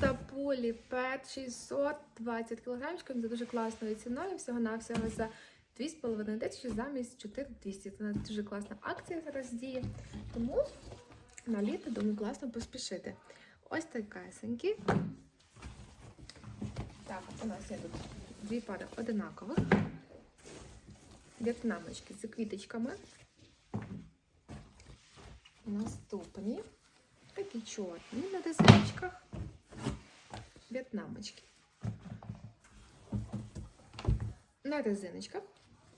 та полі пет 620 кг за дуже класною ціною. Всього-навсього за 2,5 тисячі замість 4200. Це дуже класна акція зараз діє. Тому на літо, думаю, класно поспішити. Ось такесенькі. Так, у нас є тут дві пари одинакових. В'єтнамочки з квіточками. Наступні. Такі чорні на дизайнчиках. В'єтнамочки. На резиночках.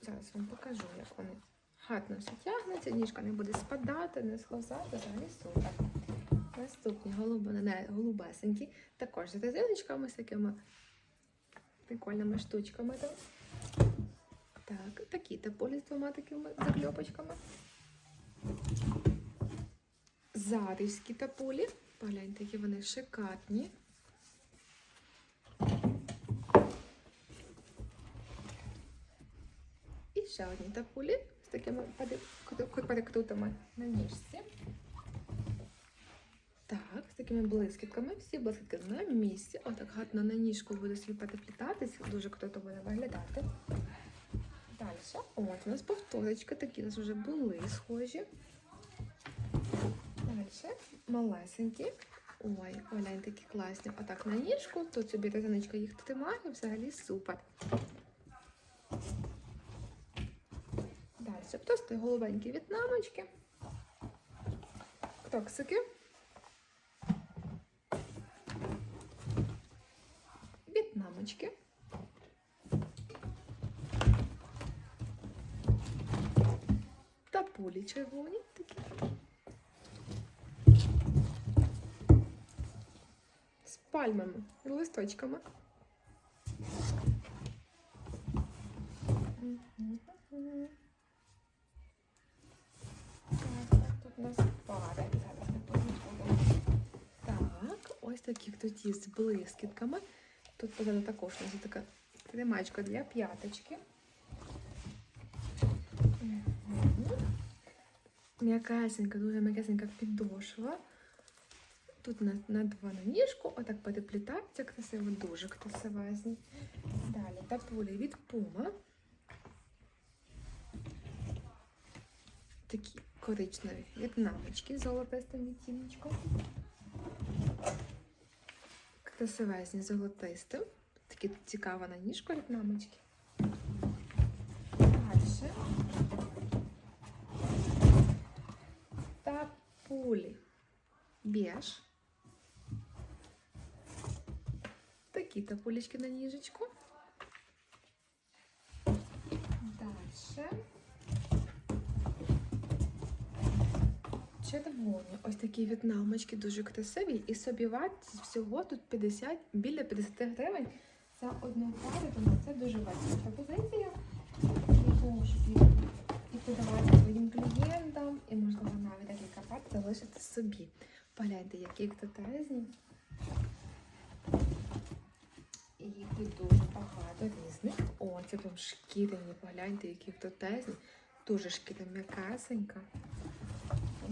Зараз вам покажу, як вони гарно все тягнуться, ніжка не буде спадати, не схлазати, взагалі супер. Наступні голубесенькі, також з резиночками, з такими прикольними штучками. Там. Так, такі тополі з двома такими закльопочками. Зарівські тополі. Погляньте, які вони шикарні. Ще одні тополі з такими перек- перекрутами на ніжці. Так, з такими блискітками. Всі блискітки на місці. Отак гарно на ніжку буде собі переплітатися. Дуже круто буде виглядати. Далі. От у нас повторочки, такі у нас вже були схожі. Далі. Малесенькі. Ой, глянь, такі класні. Отак на ніжку. Тут собі резиночка їх тримає, взагалі супер. Далі. Просто голубенькі в'єтнамочки. Кроксики. В'єтнамочки. Та пулі червоні такі. З пальмами листочками. Так, У нас пари. Зараз ми подивимо. Так, ось такі є з блискітками. Тут позаду також у така тримачка для п'яточки. М'якесенька, дуже м'якесенька підошва. Тут на, на два на ніжку, отак переплітається красиво, дуже красивезні. Далі тапулі від Puma. Такі коричневі в'єтнамочки з золотистим відтіночком. Красивезні золотистим. Такі цікава на ніжку в'єтнамочки. Далі. Тапулі. Біж. Такі тапулечки на ніжечку. Далі. Червоні. Ось такі в'єтнамочки дуже красиві. І собі вартість всього тут 50, біля 50 гривень за одну пару, тому це дуже вартісна пропозиція. І подавати своїм клієнтам, і, можливо, навіть декілька пар залишити собі. Погляньте, які крутезні. І їх тут дуже багато різних. О, це прям шкіряні, погляньте, які крутезні. Дуже шкіра м'якасенька.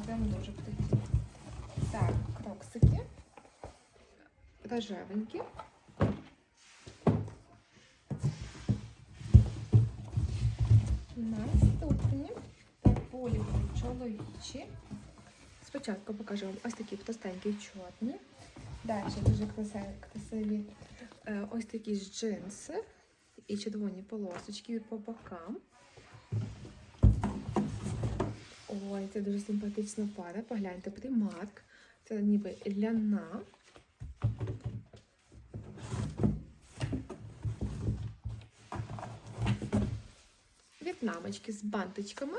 Прям дуже круті. Так, кроксики. Рожевенькі. Наступні полі чоловічі. Спочатку покажу вам ось такі простенькі чорні. Далі дуже красиві, красиві е, ось такі ж джинси і червоні полосочки по бокам. Ой, це дуже симпатична пара. Погляньте, примарк. Це ніби ляна. В'єтнамочки з бантичками.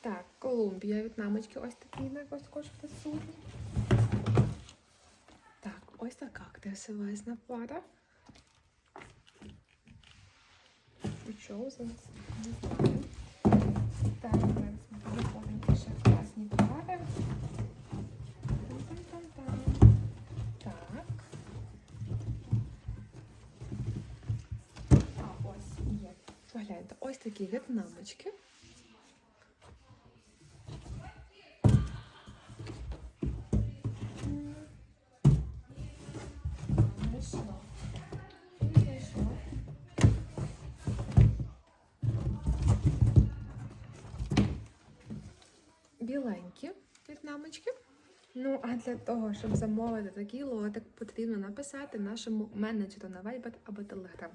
Так, Колумбія, в'єтнамочки, ось такі на також присутні. Так, ось така красивезна пара. Chosen. Так, зараз ми переходимо ще класні пари. Там-там-там-там. Так. А ось є. Погляньте, ось такі в'єтнамочки. Біленькі в'єтнамочки. Ну, а для того, щоб замовити такий лотик, потрібно написати нашому менеджеру на Viber або Telegram.